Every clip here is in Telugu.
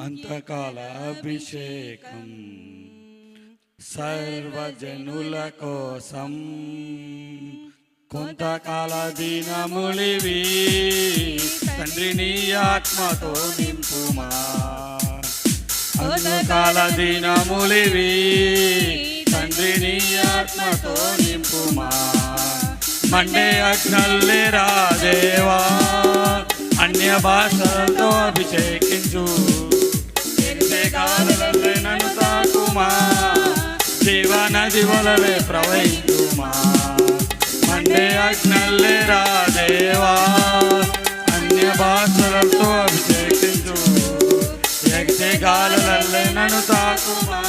అంతకాల అభిషేకం సర్వజనుల కోసం కొంతకాల దినములివి తండ్రి నీ ఆత్మతో నింపుమా? అంతకాల దినములివి తండ్రి నీ ఆత్మతో నింపుమా? మండే అగ్నల్లి రాదేవా అన్య భాషలతో అభిషేకించు. తాకుమా జీవనది వలలే ప్రవహించుమా? మండే అగ్నల్లే రాదేవా అన్య భాషలతో అభిషేకించు ఎగసే గాలలల్లే నన్ను తాకుమా?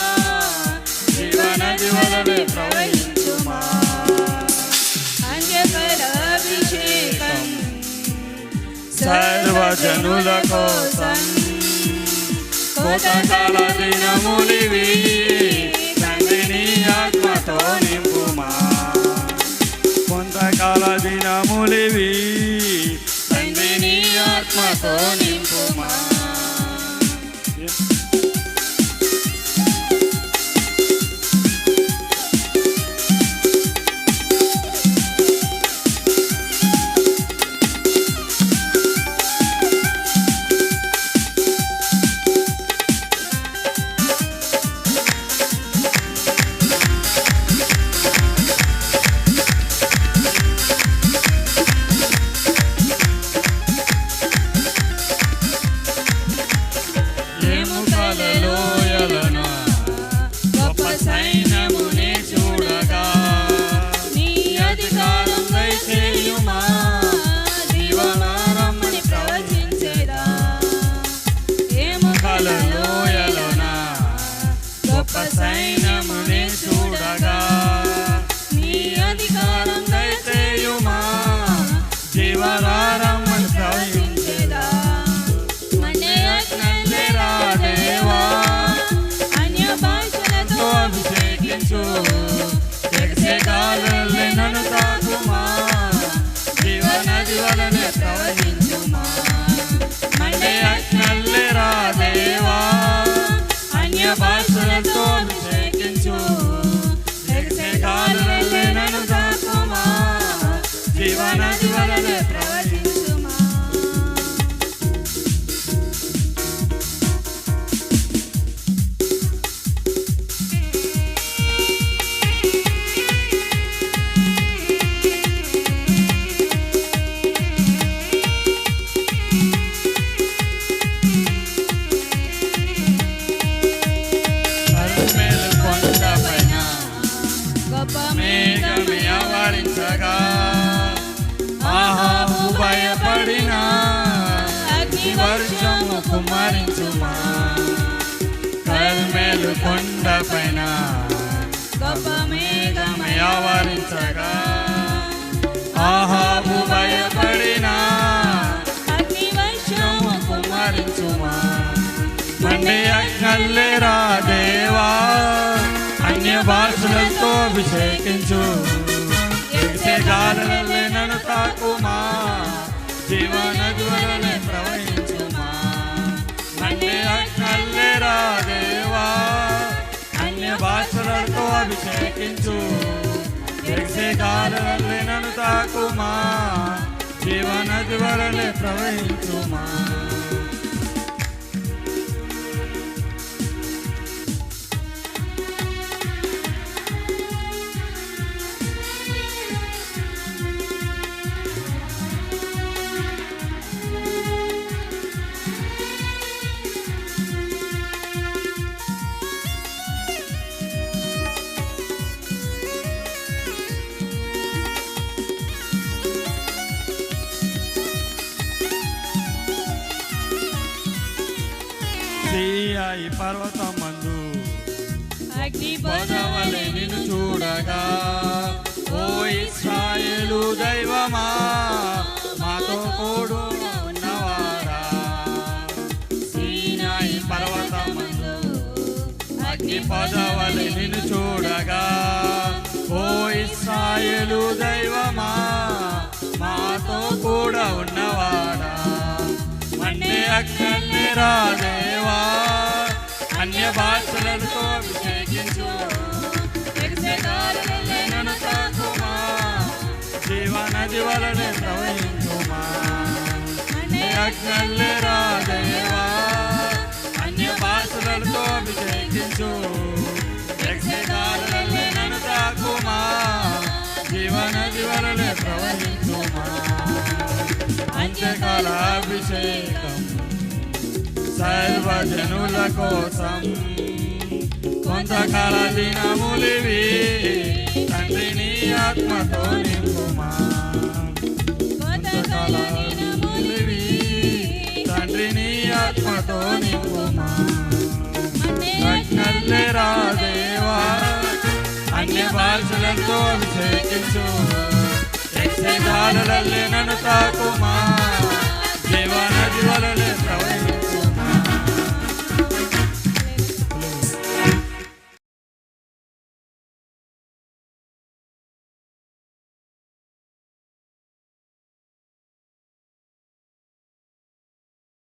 జీవనది వలలే ప్రవహించుమా? సర్వజనుల కోసం కోతకాల దినములివి తండ్రిని ఆత్మతో నింపుమా. కొంతకాల దినములివి తండ్రిని ఆత్మతో నింపుమా అభిషేకించు మేఘమే ఆవరించగా ఆహాబు భయపడిన అగ్ని వర్షము కుమ్మరించుమా కల్మేలు కొండపైన గొప్ప మేఘమే ఆవరించగా ఆహాబు భయపడిన అగ్ని వర్షము కుమ్మరించుమా మండే అగ్నల్లే రా అభిషేకించు. గాలలే నన్ను తాకుమా జీవనది ప్రవహించుమా. మండే అగ్నల్లే దేవా. అన్య భాషలతో అభిషేకించు. ఎగిసే గాలలే నన్ను తాకుమా ప్రవహించుమా. సియాయి పర్వతం మందు అగ్ని పదవలే నిన్ను చూడగా ఓ ఇస్రాయేలు దైవమా మాతో కూడు ఉన్నవారా సీనాయి పర్వతమందు. అగ్ని పదవలే నిన్ను చూడగా ఓ ఇస్రాయేలు దైవమా మాతో కూడా ఉన్నవాడా. మండే దేవా అన్య భాషలతో అభిషేకించు జీవనది వలనే ప్రవహించుమా. అగ్నల్లే రాదేవా అన్య భాషలతో అభిషేకించు అంత్యకాల సర్వజనుల కోసం కొంతకాల దినములివి తండ్రిని ఆత్మతో నింపుమా. కొంతకాల దినములివి తండ్రిని ఆత్మతో నింపుమా. రాదేవా. అన్య భాషలతో అభిషేకించు. యక్షగాలల్లే నన్ను తాకుమా? జీవనది వలనే